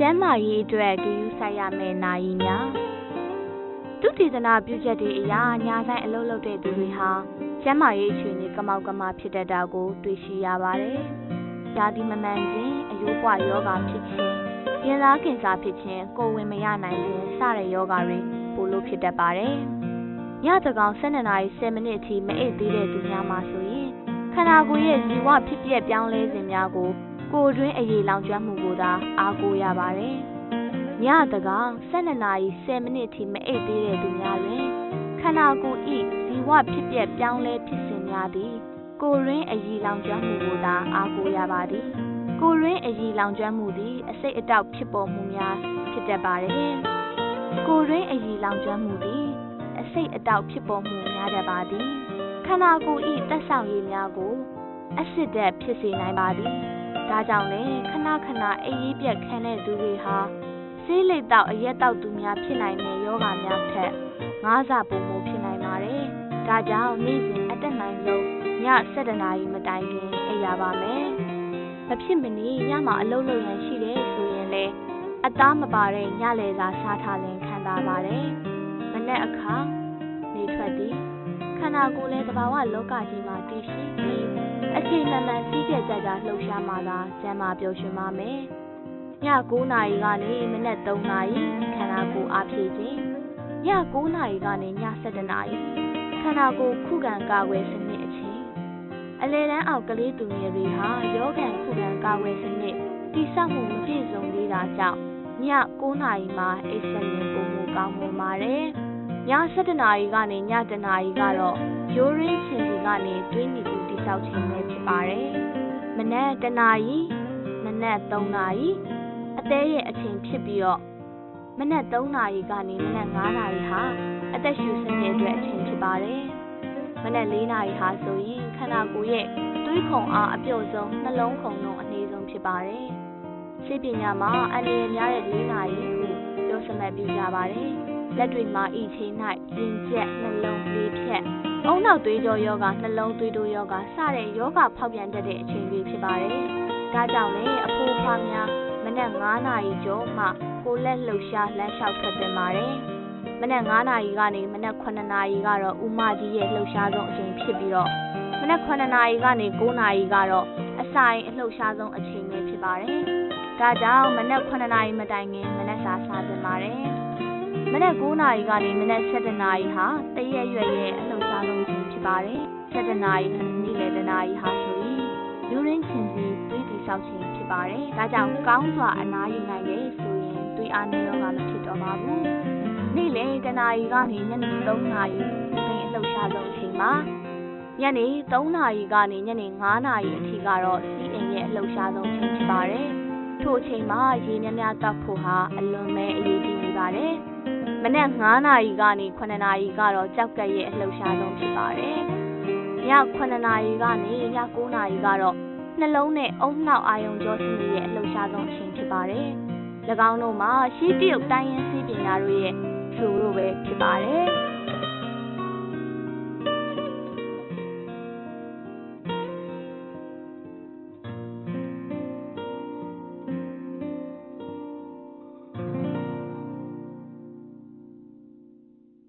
ကျမ်းမာရေးအတွက်ဂရုစိုက်ရမယ့်နာရီများသူတည်သနာပြုချက်တွေအရာညာဆိုင်အလုပ်လုပ်တဲ့သူတွေဟာကျမ်းမာရေးအခြေအနေကမောက်ကမဖြစ်တတ်တာကိုတွေ့ရှိရပါတယ်။ယာတိမမှန်ခြင်းအယိုးပွားယောဂဖြစ်ခြင်းရင်သားကင်ဆာဖြစ်ခြင်းကိုယ်ဝင်မရနိုင်ခြင်းစတဲ့ယောဂတွေပိုလို့ဖြစ်တတ်ပါတယ်။ညတကောင်12နာရီ10မိနစ်အထိမအိပ်သေးတဲ့သူများမှာဆိုရင်ခန္ဓာကိုယ်ရဲ့ဇီဝဖြစ်ပျက်ပြောင်းလဲခြင်းများကို ကိုယ်တွင်းအရေးလောင်ကျွမ်းမှုကိုသာအားကိုးရပါတယ်။ညတကောင်12နာရီ10မိနစ်ထိမအိပ်သေးတဲ့သူများတွင်ခန္ဓာကိုယ်ဤဇီဝဖြစ်ပျက်ပြောင်းလဲဖြစ်စဉ်များသည်ကိုယ်တွင်းအရေးလောင်ကျွမ်းမှုကိုသာအားကိုးရပါသည်။ကိုယ်တွင်းအရေးလောင်ကျွမ်းမှုသည်အစိတ်အတောက်ဖြစ်ပေါ်မှုများဖြစ်တတ်ပါတယ်။ကိုယ်တွင်းအရေးလောင်ကျွမ်းမှုသည်အစိတ်အတောက်ဖြစ်ပေါ်မှုများတတ်ပါသည်။ခန္ဓာကိုယ်ဤတက်ဆောင်ရည်များကိုအဆစ်တက်ဖြစ်စေနိုင်ပါသည်။ ဒါကြောင့်လည်းခဏခဏအေးရေးပြက်ခံတဲ့သူတွေဟာဆေးလိပ်တောက်အရက်တောက်သူများဖြစ်နိုင်တဲ့ယောဂများထက်ငါးစာပုံမှုဖြစ်နိုင်ပါတယ်။ဒါကြောင့်နေ့စဉ်အတက်နိုင်ဆုံးည7နာရီမတိုင်ခင်အိပ်ရပါမယ်။မဖြစ်မနေညမှာအလုပ်လုပ်ရန်ရှိတယ်ဆိုရင်လည်းအသားမပါတဲ့ညလည်စာစားထားရင်ခံစားပါတယ်။မနေ့အခါနေထွက်သည် ခန္ဓာကိုယ်လည်းတဘာဝလောကကြီးမှာတည်ရှိပြီးအချိန်မှန်မှန်စီးကြကြကြလှုပ်ရှားမှသာကျမ်းမာပျော်ရွှင်ပါမယ်။ည9နာရီကနေမနက်3နာရီခန္ဓာကိုယ်အားဖြည့်ခြင်းည9နာရီကနေည7နာရီခန္ဓာကိုယ်ခုခံကာကွယ်စနစ်အချိန်အလေတန်းအောက်ကလေးသူငယ်တွေဟာယောဂန်ခုခံကာကွယ်စနစ်တိဆောက်မှုမပြည့်စုံသေးတာကြောင့်ည9နာရီမှာအိပ်စလင်ပုံမူကောင်းမှုပါတယ် ည7နာရီကနေည7နာရီကတော့ရိုးရင်းချင်စီကနေတွင်းနီကူတိဆောက်ခြင်းပဲဖြစ်ပါတယ်မနက်1နာရီမနက်3နာရီအသေးရဲ့အချိန်ဖြစ်ပြီးတော့မနက်3နာရီကနေမနက်5နာရီဟာအသက်ရှူစနစ်အတွက်အချိန်ဖြစ်ပါတယ်။မနက်4နာရီဟာဆိုရင်ခန္ဓာကိုယ်ရဲ့သွေးခုန်အားအပြုတ်ဆုံးနှလုံးခုန်လုံးအနည်းဆုံးဖြစ်ပါတယ်။စိတ်ပညာမှာအန္တရာယ်များတဲ့4နာရီဟုပြောစမှတ်ပြကြပါတယ်။ လက်တွေမှာဤချိန်၌ရင်ကျက်နှလုံးလေးဖြတ်အုံနောက်သွေးကြောယောဂနှလုံးသွေးတိုးယောဂစတဲ့ယောဂဖောက်ပြန်တတ်တဲ့အချိန်တွေဖြစ်ပါတယ်။ဒါကြောင့်လည်းအဖိုးဖွားများမနက်9နာရီကျော်မှကိုလက်လှုပ်ရှားလမ်းလျှောက်ထွက်တင်ပါတယ်။မနက်9နာရီကနေမနက်9နာရီကတော့ဦးမကြီးရဲ့လှုပ်ရှားဆုံးအချိန်ဖြစ်ပြီးတော့မနက်9နာရီကနေ9နာရီကတော့အဆိုင်အလှုပ်ရှားဆုံးအချိန်ပဲဖြစ်ပါတယ်။ဒါကြောင့်မနက်9နာရီမတိုင်ခင်မနက်စာစားတင်ပါတယ်။ မနက်9နာရီကနေမနက်7နာရီဟာတရက်ရွယ်ရဲ့အလှုပ်ရှားဆုံးအချိန်ဖြစ်ပါတယ်။7နာရီနေ့လယ်တနာရီဟာဆိုရင်လူရင်းချင်းစီတွေးတည်ဆောက်ခြင်းဖြစ်ပါတယ်။ဒါကြောင့်ကောင်းစွာအနားယူနိုင်ရဲ့ဆိုရင်သွေးအားနည်းရောဂါမဖြစ်တော့ပါဘူး။နေ့လယ်တနာရီကနေညနေ3နာရီပင်အလှုပ်ရှားဆုံးအချိန်မှာညနေ3နာရီကနေညနေ9နာရီအထိကတော့စီးအိမ်ရဲ့အလှုပ်ရှားဆုံးအချိန်ဖြစ်ပါတယ်။ထို့ အချိန်မှာရေများများတောက်ဖို့ဟာအလွန်ပဲအရေးကြီးနေပါတယ်။မနက်9နာရီကနေ9နာရီကတော့ကြောက်ကက်ရဲ့အလှုပ်ရှားဆုံးဖြစ်ပါတယ်။ည9နာရီကနေည9နာရီကတော့နှလုံးနဲ့အုံနှောက်အာယုံကြောစနစ်ရဲ့အလှုပ်ရှားဆုံးအချိန်ဖြစ်ပါတယ်။၎င်းတို့မှာရှေးတရုတ်တိုင်းရင်းစည်းပညာတို့ရဲ့ဖြူတို့ပဲဖြစ်ပါတယ်။